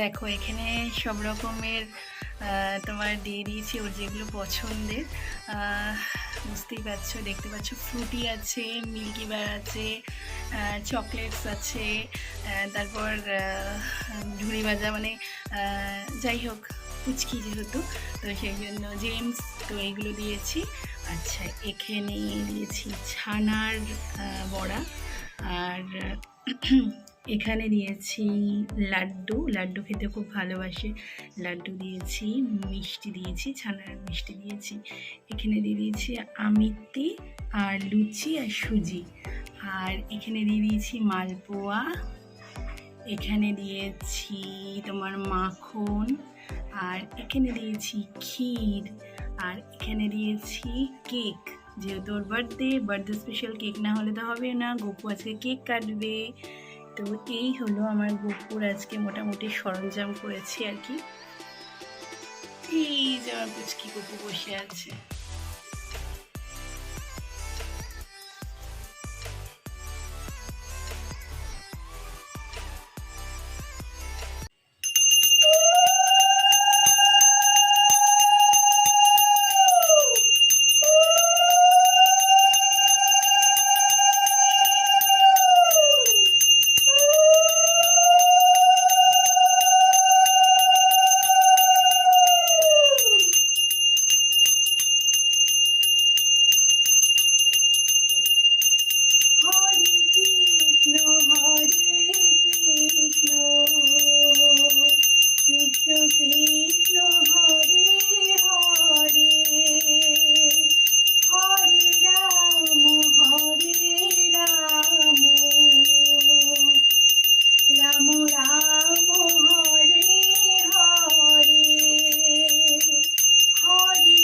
দেখো, এখানে সব রকমের তোমার দিয়ে দিয়েছি ওর যেগুলো পছন্দের। বুঝতেই পারছ, দেখতে পাচ্ছ ফ্রুটি আছে, মিল্কি বার আছে চকলেটস আছে তারপর ঝুড়ি ভাজা মানে যাই হোক, পুচকি যেহেতু, তো সেই জন্য জেমস, তো এইগুলো দিয়েছি। আচ্ছা এখানে দিয়েছি ছানার বড়া, আর এখানে দিয়েছি লাড্ডু। লাড্ডু খেতে খুব ভালোবাসে। লাড্ডু দিয়েছি, মিষ্টি দিয়েছি, ছানার মিষ্টি দিয়েছি। এখানে দিয়ে দিয়েছি আমিত্তি আর লুচি আর সুজি। আর এখানে দিয়ে দিয়েছি মালপোয়া। এখানে দিয়েছি তোমার মাখন। আর এখানে দিয়েছি ক্ষীর। আর এখানে দিয়েছি কেক। যেহেতু ওর বার্থডে বার্থডে স্পেশাল কেক না হলে তো হবে না। গপু আজকে কেক কাটবে। তো এই হলো আমার গোপুর আজকে মোটামুটি সরঞ্জাম করেছি আর কি। এই যে আমার পুচকি গপু বসে আছে।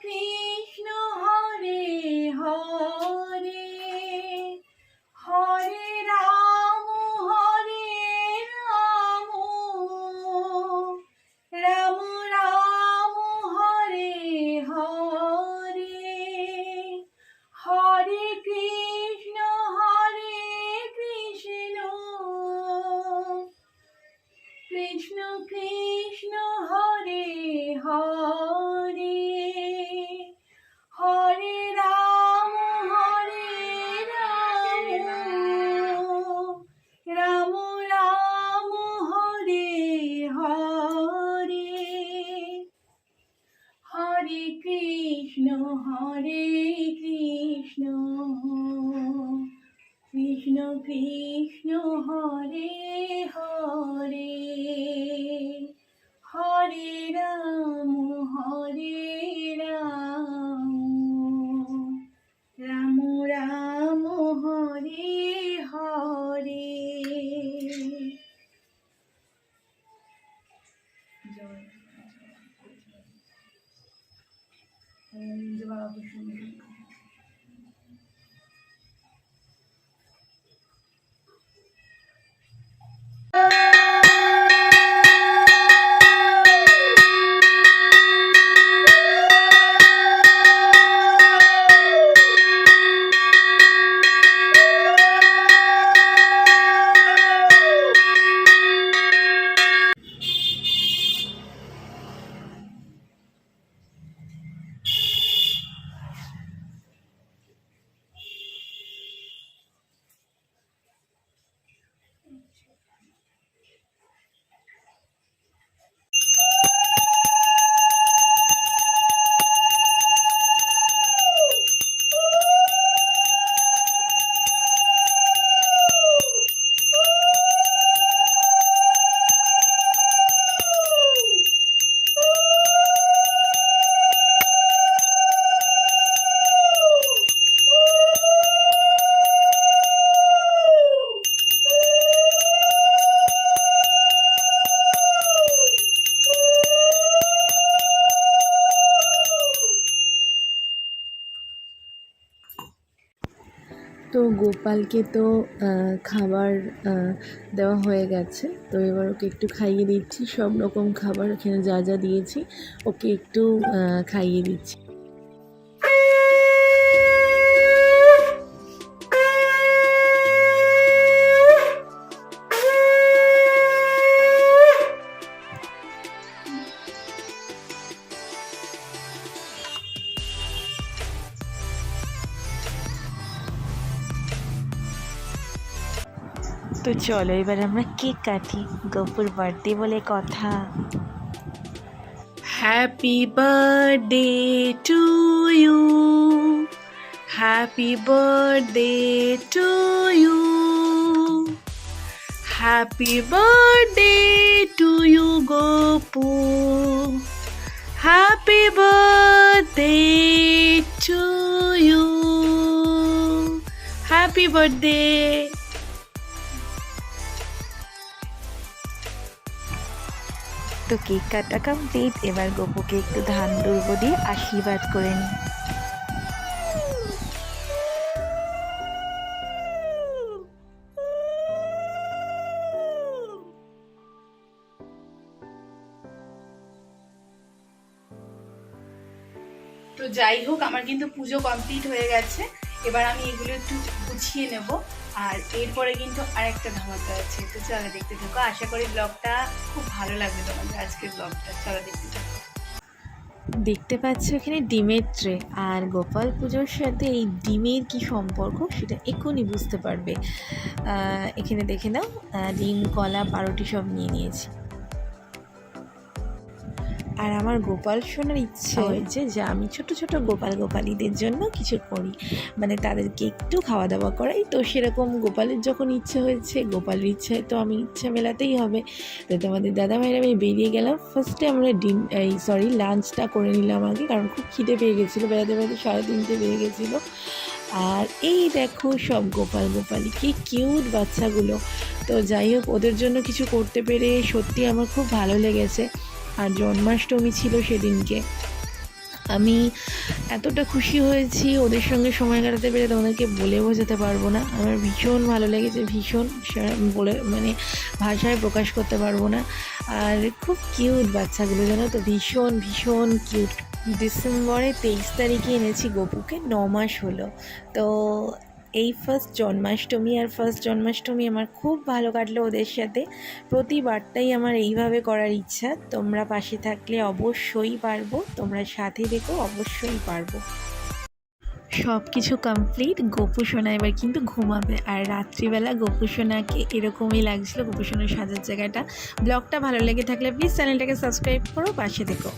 Cristo. কৃষ্ণ কৃষ্ণ হরে হরে গোপালকে তো খাবার দেওয়া হয়ে গেছে। তো এবার ওকে একটু খাইয়ে দিচ্ছি। সব রকম খাবার ওখানে যা যা দিয়েছি, ওকে একটু খাইয়ে দিচ্ছি। চলো এবার আমরা কেক কাটি গপুর বার্থডে বলে কথা happy birthday to you happy birthday to you happy birthday to you Gopu happy birthday to you happy birthday তো কেক কাটা কমপ্লিট এবার গপুকে একটু ধান দুর্ব দিয়ে আশীর্বাদ করে তো যাই হোক, আমার কিন্তু পুজো কমপ্লিট হয়ে গেছে। এবার আমি এগুলো একটু গুছিয়ে নেব। আর এরপরে কিন্তু আরেকটা ধামাকা আছে। তো চলো দেখতে থাকো। আশা করি ব্লগটা খুব ভালো লাগবে তোমাদের আজকের ব্লগটা। চলো দেখতে থাকো। দেখতে পাচ্ছ এখানে ডিমের ট্রে। আর গোপাল পুজোর সাথে এই ডিমের কি সম্পর্ক সেটা এক্ষুনি বুঝতে পারবে। এখানে দেখে নাও। ডিম, কলা পাউরুটি সব নিয়ে নিয়েছি। আর আমার গোপাল শোনার ইচ্ছে হয়েছে যে আমি ছোট ছোট গোপাল গোপালীদের জন্য কিছু করি। মানে তাদেরকে একটু খাওয়া দাওয়া করাই। তো সেরকম গোপালের যখন ইচ্ছে হয়েছে গোপালের ইচ্ছে তো আমি ইচ্ছা মেলাতেই হবে। তো তোমাদের দাদা ভাইরা আমি বেরিয়ে গেলাম। ফার্স্টে আমরা ডিম এই সরি লাঞ্চটা করে নিলাম আগে কারণ খুব খিদে পেয়ে গেছিল। বেড়াতে বেড়াতে সাড়ে তিনটে বেড়ে গেছিল। আর এই দেখো সব গোপাল গোপালি কি কিউট বাচ্চাগুলো। তো যাই হোক ওদের জন্য কিছু করতে পেরে সত্যি আমার খুব ভালো লেগেছে। আর জন্মাষ্টমী ছিল সেদিনকে। আমি এতটা খুশি হয়েছি, ওদের সঙ্গে সময় কাটাতে পেরে তোমাদেরকে বলে বোঝাতে পারব না। আমার ভীষণ ভালো লেগেছে, ভীষণ বলে মানে ভাষায় প্রকাশ করতে পারব না। আর খুব কিউট বাচ্চাগুলো, জানো তো? ভীষণ ভীষণ কিউট ডিসেম্বরে তেইশ তারিখে এনেছি গপুকে ন মাস হলো। তো এই ফার্স্ট জন্মাষ্টমী আর ফার্স্ট জন্মাষ্টমী আমার খুব ভালো কাটলো ওদের সাথে। প্রতিবারটাই আমার এইভাবে করার ইচ্ছা। তোমরা পাশে থাকলে অবশ্যই পারব, তোমরা সাথে দেখো অবশ্যই পারব। সব কিছু কমপ্লিট গোপু সোনা এবার কিন্তু ঘুমাবে। আর রাত্রিবেলা গোপু সোনাকে এরকমই লাগছিল, গোপু সোনার সাজার জায়গাটা। ব্লগটা ভালো লেগে থাকলে প্লিজ চ্যানেলটাকে সাবস্ক্রাইব করো, পাশে দেখো